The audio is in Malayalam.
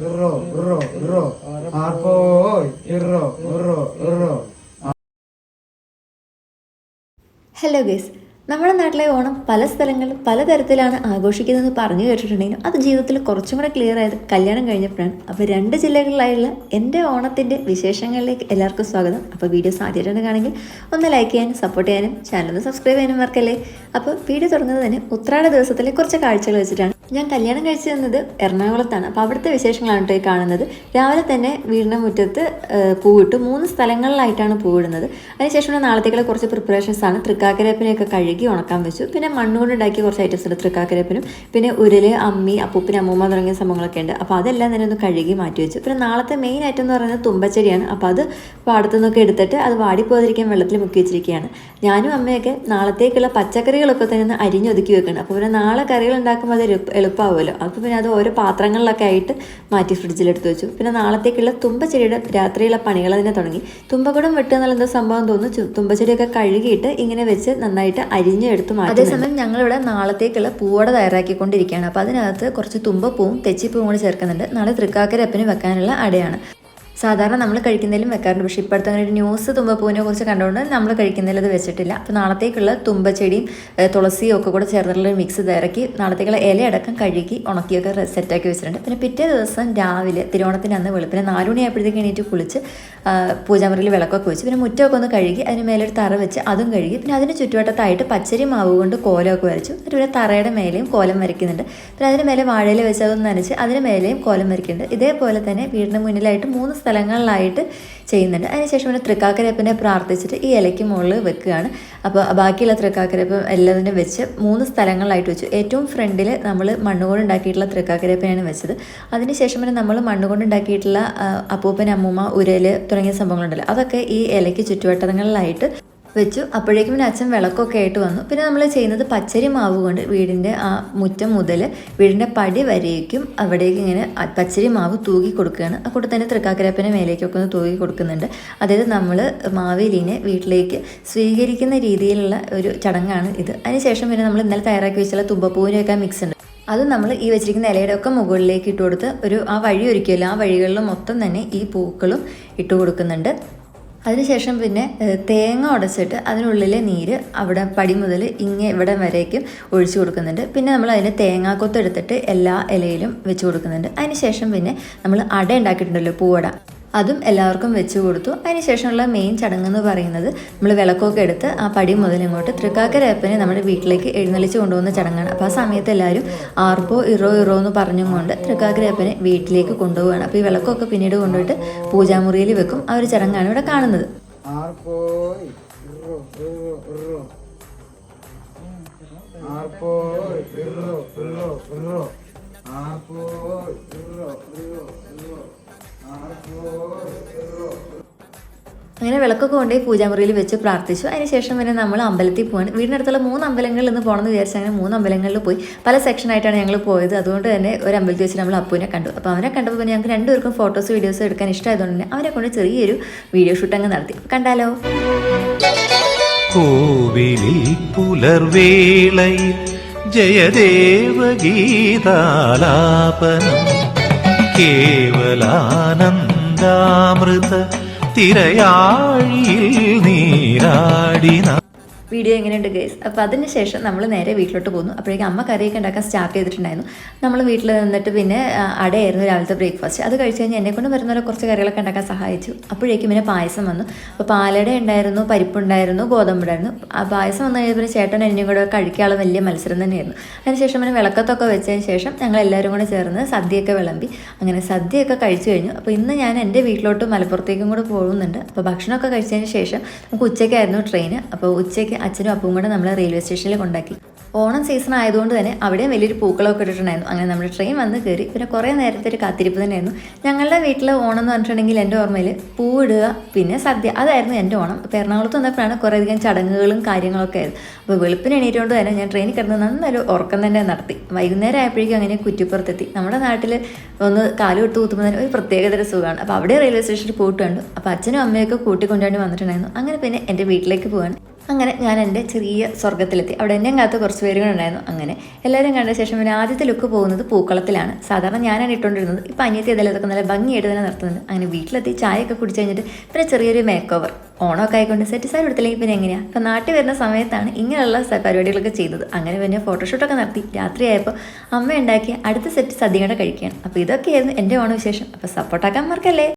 ഹലോ ഗേസ് നമ്മുടെ നാട്ടിലെ ഓണം പല സ്ഥലങ്ങളിൽ പലതരത്തിലാണ് ആഘോഷിക്കുന്നതെന്ന് പറഞ്ഞു കേട്ടിട്ടുണ്ടെങ്കിലും അത് ജീവിതത്തിൽ കുറച്ചും കൂടെ ക്ലിയർ ആയത് കല്യാണം കഴിഞ്ഞപ്പോഴാണ്. അപ്പോൾ രണ്ട് ജില്ലകളിലായുള്ള എന്റെ ഓണത്തിന്റെ വിശേഷങ്ങളിലേക്ക് എല്ലാവർക്കും സ്വാഗതം. അപ്പോൾ വീഡിയോ ആദ്യമായിട്ടാണ് കാണെങ്കിൽ ഒന്ന് ലൈക്ക് ചെയ്യാനും സപ്പോർട്ട് ചെയ്യാനും ചാനൽ ഒന്ന് സബ്സ്ക്രൈബ് ചെയ്യാനും മറക്കല്ലേ? അപ്പോൾ വീഡിയോ തുടങ്ങുന്നത് തന്നെ ഉത്രാട ദിവസത്തിലെ കുറച്ച് കാഴ്ചകൾ വെച്ചിട്ടാണ്. ഞാൻ കല്യാണം കഴിച്ചു തന്നത് എറണാകുളത്താണ്. അപ്പോൾ അവിടുത്തെ വിശേഷങ്ങളാണ് കേട്ടോ ഈ കാണുന്നത്. രാവിലെ തന്നെ വീടിന്റെ മുറ്റത്ത് പൂവിട്ട്. മൂന്ന് സ്ഥലങ്ങളിലായിട്ടാണ് പൂവിടുന്നത്. അതിനുശേഷം നാളത്തേക്കുള്ള കുറച്ച് പ്രിപ്പറേഷൻസ് ആണ്. തൃക്കാക്കരപ്പിനെയൊക്കെ കഴുകി ഉണക്കാൻ വെച്ചു. പിന്നെ മണ്ണുകൊണ്ട് ഉണ്ടാക്കിയ കുറച്ച് ഐറ്റംസ് ഉണ്ട്. തൃക്കാക്കരപ്പിനും പിന്നെ ഉരൽ അമ്മി അപ്പൂപ്പിന് അമ്മൂമ്മ തുടങ്ങിയ സംഭവങ്ങളൊക്കെ ഉണ്ട്. അപ്പോൾ അതെല്ലാം തന്നെ ഒന്ന് കഴുകി മാറ്റി വെച്ചു. പിന്നെ നാളത്തെ മെയിൻ ഐറ്റം എന്ന് പറയുന്നത് തുമ്പച്ചെടിയാണ്. അപ്പോൾ അത് പാടത്തു നിന്നൊക്കെ എടുത്തിട്ട് അത് വാടിപ്പോതിരിക്കാൻ വെള്ളത്തിൽ മുക്കി വെച്ചിരിക്കുകയാണ്. ഞാനും അമ്മയൊക്കെ നാളത്തേക്കുള്ള പച്ചക്കറികളൊക്കെ തന്നെ അരിഞ്ഞൊതുക്കി വെക്കണം അപ്പോൾ പിന്നെ നാളെ കറികൾ ഉണ്ടാക്കുമ്പോൾ അത് എളുപ്പമാവുമല്ലോ അപ്പോൾ പിന്നെ അത് ഓരോ പാത്രങ്ങളിലൊക്കെ ആയിട്ട് മാറ്റി ഫ്രിഡ്ജിലെടുത്ത് വെച്ചു. പിന്നെ നാളത്തേക്കുള്ള തുമ്പച്ചെടിയുടെ രാത്രിയുള്ള പണികൾ തന്നെ തുടങ്ങി. തുമ്പകുടം വെട്ടുക എന്നുള്ള എന്തോ സംഭവം തോന്നുന്നു. തുമ്പച്ചെടിയൊക്കെ കഴുകിയിട്ട് ഇങ്ങനെ വെച്ച് നന്നായിട്ട് അരിഞ്ഞെടുത്ത് മാറ്റി അതേസമയം ഞങ്ങളിവിടെ നാളത്തേക്കുള്ള പൂവട തയ്യാറാക്കിക്കൊണ്ടിരിക്കുകയാണ്. അപ്പോൾ അതിനകത്ത് കുറച്ച് തുമ്പപ്പൂവും തെച്ചിപ്പൂവും കൂടി ചേർക്കുന്നുണ്ട്. നാളെ തൃക്കാക്കരപ്പന് വെക്കാനുള്ള അടയാണ്. സാധാരണ നമ്മൾ കഴിക്കുന്നതിലും വെക്കാറുണ്ട്. പക്ഷേ ഇപ്പോഴത്തെ അങ്ങനെ ഒരു ന്യൂസ് തുമ്പപ്പൂവിനെ കുറിച്ച് കണ്ടുകൊണ്ട് നമ്മൾ കഴിക്കുന്നതിൽ അത് വെച്ചിട്ടില്ല. അപ്പോൾ നാളത്തേക്കുള്ള തുമ്പച്ചെടിയും തുളസിയും ഒക്കെ കൂടെ ചേർന്നിട്ടുള്ള മിക്സ് ഇറക്കി നാളത്തേക്കുള്ള ഇലയടക്കം കഴുകി ഉണക്കിയൊക്കെ സെറ്റാക്കി വെച്ചിട്ടുണ്ട്. പിന്നെ പിറ്റേ ദിവസം രാവിലെ തിരുവോണത്തിന് അന്ന് വെളുപ്പിന് നാലുമണിയായപ്പോഴത്തേക്ക് എണീറ്റ് കുളിച്ച് പൂജാമുറിയിൽ വിളക്കൊക്കെ വെച്ച് പിന്നെ മുറ്റമൊക്കെ ഒന്ന് കഴുകി അതിന് മേലൊരു തറ വെച്ച് അതും കഴുകി പിന്നെ അതിന് ചുറ്റുവട്ടത്തായിട്ട് പച്ചരി മാവ് കൊണ്ട് കോലമൊക്കെ വരച്ചു. എന്നിട്ട് പിന്നെ തറയുടെ മേലെയും കോലം വരയ്ക്കുന്നുണ്ട്. പിന്നെ അതിന് മേലെ വാഴയിൽ വെച്ച് അതൊന്ന് നനച്ച് അതിന് മേലെയും കോലം വരയ്ക്കുന്നുണ്ട്. ഇതേപോലെ തന്നെ വീടിന് മുന്നിലായിട്ട് മൂന്ന് സ്ഥലങ്ങളിലായിട്ട് ചെയ്യുന്നുണ്ട്. അതിനുശേഷം പിന്നെ തൃക്കാക്കരപ്പിനെ പ്രാർത്ഥിച്ചിട്ട് ഈ ഇലയ്ക്ക് മുകളിൽ വെക്കുകയാണ്. അപ്പോൾ ബാക്കിയുള്ള തൃക്കാക്കരപ്പം എല്ലാത്തിനും വെച്ച് മൂന്ന് സ്ഥലങ്ങളിലായിട്ട് വെച്ചു. ഏറ്റവും ഫ്രണ്ടിൽ നമ്മൾ മണ്ണുകൊണ്ട് ഉണ്ടാക്കിയിട്ടുള്ള തൃക്കാക്കരപ്പനെയാണ് വെച്ചത്. അതിനുശേഷം പിന്നെ നമ്മൾ മണ്ണുകൊണ്ട് ഉണ്ടാക്കിയിട്ടുള്ള അപ്പൂപ്പൻ അമ്മൂമ്മ ഉരൽ തുടങ്ങിയ സംഭവങ്ങളുണ്ടല്ലോ. അതൊക്കെ ഈ ഇലയ്ക്ക് ചുറ്റുവട്ടങ്ങളിലായിട്ട് വെച്ചു. അപ്പോഴേക്കും പിന്നെ അച്ഛൻ വിളക്കൊക്കെ ആയിട്ട് വന്നു. പിന്നെ നമ്മൾ ചെയ്യുന്നത് പച്ചരി മാവ് കൊണ്ട് വീടിന്റെ ആ മുറ്റം മുതൽ വീടിന്റെ പടി വരേക്കും അവിടേക്ക് ഇങ്ങനെ പച്ചരി മാവ് തൂക്കി കൊടുക്കുകയാണ്. ആ കൂടെ തന്നെ തൃക്കാക്കരപ്പനെ മേലേക്കൊക്കെ ഒന്ന് തൂക്കി കൊടുക്കുന്നുണ്ട്. അതായത് നമ്മൾ മാവേലിനെ വീട്ടിലേക്ക് സ്വീകരിക്കുന്ന രീതിയിലുള്ള ഒരു ചടങ്ങാണ് ഇത്. അതിനുശേഷം പിന്നെ നമ്മൾ ഇന്നലെ തയ്യാറാക്കി വെച്ചുള്ള തുമ്പപ്പൂവിനെയൊക്കെ മിക്സ് ഉണ്ട്. അത് നമ്മൾ ഈ വെച്ചിരിക്കുന്ന ഇലയുടെ ഒക്കെ മുകളിലേക്ക് ഇട്ട് കൊടുത്ത് ഒരു ആ വഴി ഒരുക്കിയല്ലോ. ആ വഴികളിൽ മൊത്തം തന്നെ ഈ പൂക്കളും ഇട്ട് കൊടുക്കുന്നുണ്ട്. അതിനുശേഷം പിന്നെ തേങ്ങ ഉടച്ചിട്ട് അതിനുള്ളിലെ നീര് അവിടെ പടി മുതൽ ഇങ്ങ ഇവിടെ വരേക്കും ഒഴിച്ചു കൊടുക്കുന്നുണ്ട്. പിന്നെ നമ്മൾ അതിന് തേങ്ങാക്കൊത്ത് എടുത്തിട്ട് എല്ലാ ഇലയിലും വെച്ച് കൊടുക്കുന്നുണ്ട്. അതിനുശേഷം പിന്നെ നമ്മൾ അട ഉണ്ടാക്കിയിട്ടുണ്ടല്ലോ പൂവട. അതും എല്ലാവർക്കും വെച്ച് കൊടുത്തു. അതിനുശേഷമുള്ള മെയിൻ ചടങ്ങ് എന്ന് പറയുന്നത് നമ്മൾ വിളക്കൊക്കെ എടുത്ത് ആ പടി മുതൽ തൃക്കാക്കരപ്പനെ നമ്മുടെ വീട്ടിലേക്ക് എഴുന്നള്ളിച്ച് കൊണ്ടുപോകുന്ന ചടങ്ങാണ്. അപ്പോൾ ആ സമയത്ത് എല്ലാവരും ആർപ്പോ ഇറോ ഇറോ എന്ന് പറഞ്ഞും കൊണ്ട് തൃക്കാക്കരപ്പനെ വീട്ടിലേക്ക് കൊണ്ടുപോവുകയാണ്. അപ്പോൾ ഈ വിളക്കൊക്കെ പിന്നീട് കൊണ്ടുപോയിട്ട് പൂജാമുറിയിൽ വെക്കും. ആ ഒരു ചടങ്ങാണ് ഇവിടെ കാണുന്നത്. ആർപ്പോ ഇറോ ഇറോ ഇറോ. ആർപ്പോ ഇറോ ഇറോ ഇറോ. അങ്ങനെ വിളക്കൊക്കെ കൊണ്ടുപോയി പൂജാമുറിയിൽ വെച്ച് പ്രാർത്ഥിച്ചു. അതിനുശേഷം പിന്നെ നമ്മൾ അമ്പലത്തിൽ പോകാൻ വീടിനടുത്തുള്ള മൂന്ന് അമ്പലങ്ങളിൽ നിന്ന് പോകണമെന്ന് വിചാരിച്ച് അങ്ങനെ മൂന്ന് അമ്പലങ്ങളിൽ പോയി. പല സെക്ഷനായിട്ടാണ് ഞങ്ങൾ പോയത്. അതുകൊണ്ട് തന്നെ ഒരു അമ്പലത്തിൽ വെച്ച് നമ്മൾ അപ്പുവിനെ കണ്ടു. അപ്പോൾ അവനെ കണ്ടപ്പോൾ പിന്നെ ഞങ്ങൾക്ക് രണ്ടുപേർക്കും ഫോട്ടോസ് വീഡിയോസ് എടുക്കാൻ ഇഷ്ടമായതുകൊണ്ട് തന്നെ അവനെ കൊണ്ട് ചെറിയൊരു വീഡിയോ ഷൂട്ട് അങ്ങ് നടത്തി. കണ്ടാലോ? ജയദേവഗീതാലാപനം കേവലാനന്ദാമൃത തിരയാഴിയിൽ നീരാടിന വീഡിയോ എങ്ങനെയുണ്ട് ഗൈസ് അപ്പോൾ അതിന് ശേഷം നമ്മൾ നേരെ വീട്ടിലോട്ട് പോന്നു അപ്പോഴേക്കും അമ്മ കറിയൊക്കെ ഉണ്ടാക്കാൻ സ്റ്റാർട്ട് ചെയ്തിട്ടുണ്ടായിരുന്നു. നമ്മൾ വീട്ടിൽ നിന്നിട്ട് പിന്നെ അടയായിരുന്നു രാവിലത്തെ ബ്രേക്ക്ഫാസ്റ്റ് അത് കഴിച്ച് കഴിഞ്ഞാൽ എന്നെ കൊണ്ട് വരുന്നവരെ കുറച്ച് കറികളൊക്കെ ഉണ്ടാക്കാൻ സഹായിച്ചു. അപ്പോഴേക്കും പിന്നെ പായസം വന്നു. അപ്പോൾ പാലട ഉണ്ടായിരുന്നു പരിപ്പുണ്ടായിരുന്നു ഗോതമ്പുണ്ടായിരുന്നു ആ പായസം വന്നു കഴിഞ്ഞാൽ പിന്നെ ചേട്ടൻ എന്നെയും കൂടെ കഴിക്കാനുള്ള വലിയ മത്സരം തന്നെയായിരുന്നു. അതിനുശേഷം പിന്നെ വിളക്കത്തൊക്കെ വെച്ചതിന് ശേഷം ഞങ്ങൾ എല്ലാവരും കൂടെ ചേർന്ന് സദ്യയൊക്കെ വിളമ്പി. അങ്ങനെ സദ്യയൊക്കെ കഴിച്ചു കഴിഞ്ഞു. അപ്പോൾ ഇന്ന് ഞാൻ എന്റെ വീട്ടിലോട്ട് മലപ്പുറത്തേക്കും കൂടെ പോകുന്നുണ്ട്. അപ്പോൾ ഭക്ഷണമൊക്കെ കഴിച്ചതിന് ശേഷം നമുക്ക് ഉച്ചയ്ക്കായിരുന്നു ട്രെയിൻ അപ്പോൾ ഉച്ചയ്ക്ക് അച്ഛനും അപ്പവും കൂടെ നമ്മളെ റെയിൽവേ സ്റ്റേഷനിൽ കൊണ്ടാക്കി. ഓണം സീസൺ ആയതുകൊണ്ട് തന്നെ അവിടെ വലിയൊരു പൂക്കളൊക്കെ ഇട്ടിട്ടുണ്ടായിരുന്നു. അങ്ങനെ നമ്മുടെ ട്രെയിൻ വന്ന് കയറി പിന്നെ കുറേ നേരത്തെ ഒരു കാത്തിരിപ്പ് തന്നെയായിരുന്നു. ഞങ്ങളുടെ വീട്ടിലെ ഓണം എന്ന് പറഞ്ഞിട്ടുണ്ടെങ്കിൽ എന്റെ ഓർമ്മയിൽ പൂവിടുക പിന്നെ സദ്യ. അതായിരുന്നു എന്റെ ഓണം. ഇപ്പോൾ എറണാകുളത്ത് വന്നപ്പോഴാണ് കുറേയധികം ചടങ്ങുകളും കാര്യങ്ങളൊക്കെ ആയിരുന്നു അപ്പോൾ വെളുപ്പിന് എണീറ്റുകൊണ്ട് തന്നെ ഞാൻ ട്രെയിനിൽ കിടന്ന് നന്നൊരു ഉറക്കം തന്നെ നടത്തി. വൈകുന്നേരം ആയപ്പോഴേക്കും അങ്ങനെ കുറ്റിപ്പുറത്തെത്തി. നമ്മുടെ നാട്ടിൽ ഒന്ന് കാൽ വിട്ട് കൂത്തുമ്പോൾ തന്നെ ഒരു പ്രത്യേകതര സുഖമാണ്. അപ്പോൾ അവിടെ റെയിൽവേ സ്റ്റേഷനിൽ പോയിട്ട് കണ്ടു. അപ്പോൾ അച്ഛനും അമ്മയൊക്കെ കൂട്ടിക്കൊണ്ടുവേണ്ടി വന്നിട്ടുണ്ടായിരുന്നു. അങ്ങനെ പിന്നെ എന്റെ വീട്ടിലേക്ക് പോകാൻ അങ്ങനെ ഞാൻ എന്റെ ചെറിയ സ്വർഗത്തിലെത്തി അവിടെ എന്നെ കാത്ത് കുറച്ച് പേരും ഉണ്ടായിരുന്നു അങ്ങനെ എല്ലാവരും കണ്ട ശേഷം പിന്നെ ആദ്യത്തെ ലുക്ക് പോകുന്നത് പൂക്കളത്തിലാണ്. സാധാരണ ഞാനാണ് ഇട്ടുകൊണ്ടിരുന്നത്. ഇപ്പം അനിയത്തി ഇതൊക്കെ നല്ല ഭംഗിയായിട്ട് തന്നെ നടത്തുന്നുണ്ട് അങ്ങനെ വീട്ടിലെത്തി ചായയൊക്കെ കുടിച്ച് കഴിഞ്ഞിട്ട് പിന്നെ ചെറിയൊരു മേക്ക് ഓവർ ഓണമൊക്കെ ആയിക്കൊണ്ട് സെറ്റ് സാരി എടുത്തില്ലെങ്കിൽ പിന്നെ എങ്ങനെയാണ് ഇപ്പം നാട്ടിൽ വരുന്ന സമയത്താണ് ഇങ്ങനെയുള്ള പരിപാടികളൊക്കെ ചെയ്തത്. അങ്ങനെ പിന്നെ ഫോട്ടോഷൂട്ടൊക്കെ നടത്തി. രാത്രിയായപ്പോൾ അമ്മ ഉണ്ടാക്കി അടുത്ത സെറ്റ് സദ്യയുടെ കഴിക്കുകയാണ്. അപ്പോൾ ഇതൊക്കെയായിരുന്നു എന്റെ ഓണവിശേഷം. അപ്പോൾ സപ്പോർട്ടാക്കാൻ മറക്കല്ലേ?